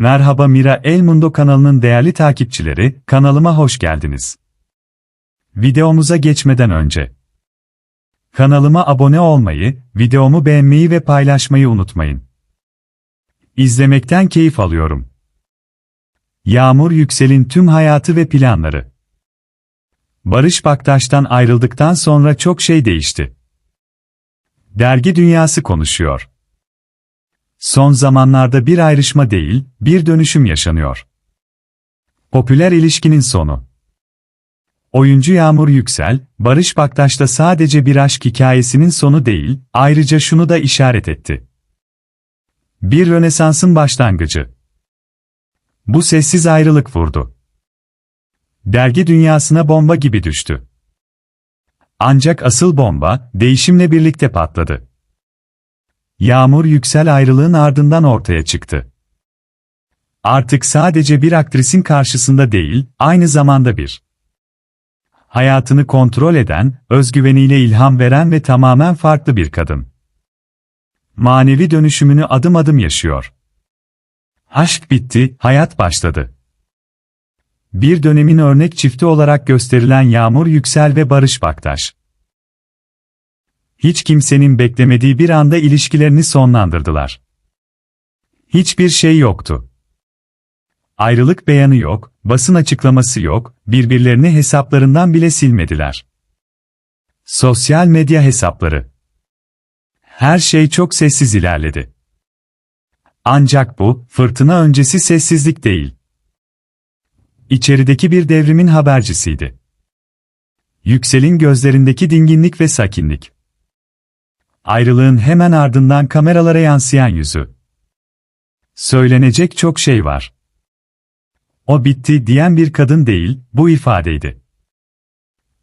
Merhaba Mira El Mundo kanalının değerli takipçileri, kanalıma hoş geldiniz. Videomuza geçmeden önce kanalıma abone olmayı, videomu beğenmeyi ve paylaşmayı unutmayın. İzlemekten keyif alıyorum. Yağmur Yüksel'in tüm hayatı ve planları. Barış Baktaş'tan ayrıldıktan sonra çok şey değişti. Dergi dünyası konuşuyor. Son zamanlarda bir ayrışma değil, bir dönüşüm yaşanıyor. Popüler ilişkinin sonu. Oyuncu Yağmur Yüksel, Barış Baktaş'ta sadece bir aşk hikayesinin sonu değil, ayrıca şunu da işaret etti. Bir Rönesans'ın başlangıcı. Bu sessiz ayrılık vurdu. Dergi dünyasına bomba gibi düştü. Ancak asıl bomba, değişimle birlikte patladı. Yağmur Yüksel ayrılığın ardından ortaya çıktı. Artık sadece bir aktrisin karşısında değil, aynı zamanda bir hayatını kontrol eden, özgüveniyle ilham veren ve tamamen farklı bir kadın. Manevi dönüşümünü adım adım yaşıyor. Aşk bitti, hayat başladı. Bir dönemin örnek çifti olarak gösterilen Yağmur Yüksel ve Barış Baktaş. Hiç kimsenin beklemediği bir anda ilişkilerini sonlandırdılar. Hiçbir şey yoktu. Ayrılık beyanı yok, basın açıklaması yok, birbirlerini hesaplarından bile silmediler. Sosyal medya hesapları. Her şey çok sessiz ilerledi. Ancak bu, fırtına öncesi sessizlik değil. İçerideki bir devrimin habercisiydi. Yüksel'in gözlerindeki dinginlik ve sakinlik. Ayrılığın hemen ardından kameralara yansıyan yüzü. Söylenecek çok şey var. O bitti diyen bir kadın değil, bu ifadeydi.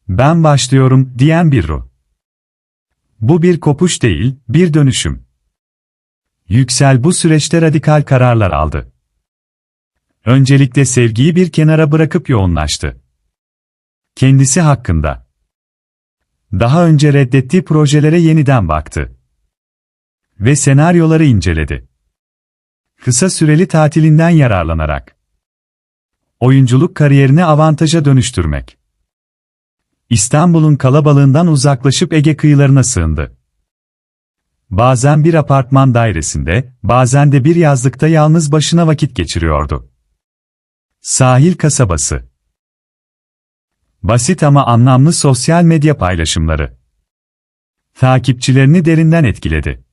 Ben başlıyorum diyen bir ruh. Bu bir kopuş değil, bir dönüşüm. Yüksel bu süreçte radikal kararlar aldı. Öncelikle sevgiyi bir kenara bırakıp yoğunlaştı. Kendisi hakkında. Daha önce reddettiği projelere yeniden baktı. Ve senaryoları inceledi. Kısa süreli tatilinden yararlanarak. Oyunculuk kariyerini avantaja dönüştürmek. İstanbul'un kalabalığından uzaklaşıp Ege kıyılarına sığındı. Bazen bir apartman dairesinde, bazen de bir yazlıkta yalnız başına vakit geçiriyordu. Sahil kasabası. Basit ama anlamlı sosyal medya paylaşımları. Takipçilerini derinden etkiledi.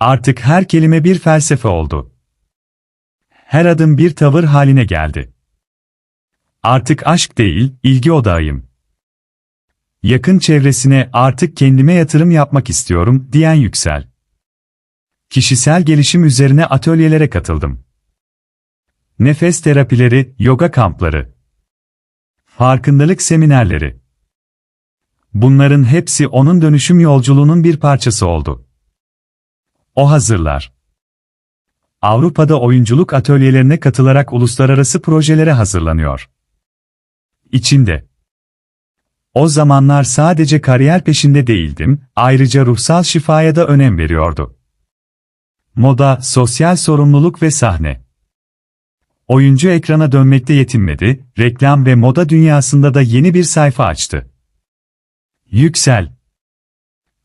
Artık her kelime bir felsefe oldu. Her adım bir tavır haline geldi. Artık aşk değil, ilgi odağıyım. Yakın çevresine artık kendime yatırım yapmak istiyorum diyen Yüksel. Kişisel gelişim üzerine atölyelere katıldım. Nefes terapileri, yoga kampları. Farkındalık seminerleri. Bunların hepsi onun dönüşüm yolculuğunun bir parçası oldu. O hazırlar. Avrupa'da oyunculuk atölyelerine katılarak uluslararası projelere hazırlanıyor. İçinde. O zamanlar sadece kariyer peşinde değildim, ayrıca ruhsal şifaya da önem veriyordu. Moda, sosyal sorumluluk ve sahne. Oyuncu ekrana dönmekte yetinmedi, reklam ve moda dünyasında da yeni bir sayfa açtı. Yüksel.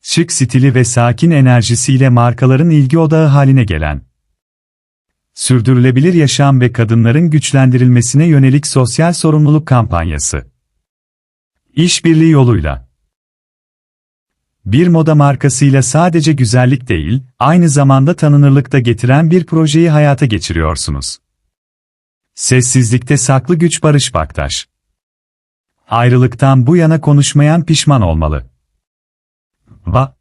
Şık stili ve sakin enerjisiyle markaların ilgi odağı haline gelen. Sürdürülebilir yaşam ve kadınların güçlendirilmesine yönelik sosyal sorumluluk kampanyası. İşbirliği yoluyla. Bir moda markasıyla sadece güzellik değil, aynı zamanda tanınırlık da getiren bir projeyi hayata geçiriyorsunuz. Sessizlikte saklı güç Barış Baktaş. Ayrılıktan bu yana konuşmayan pişman olmalı. Va.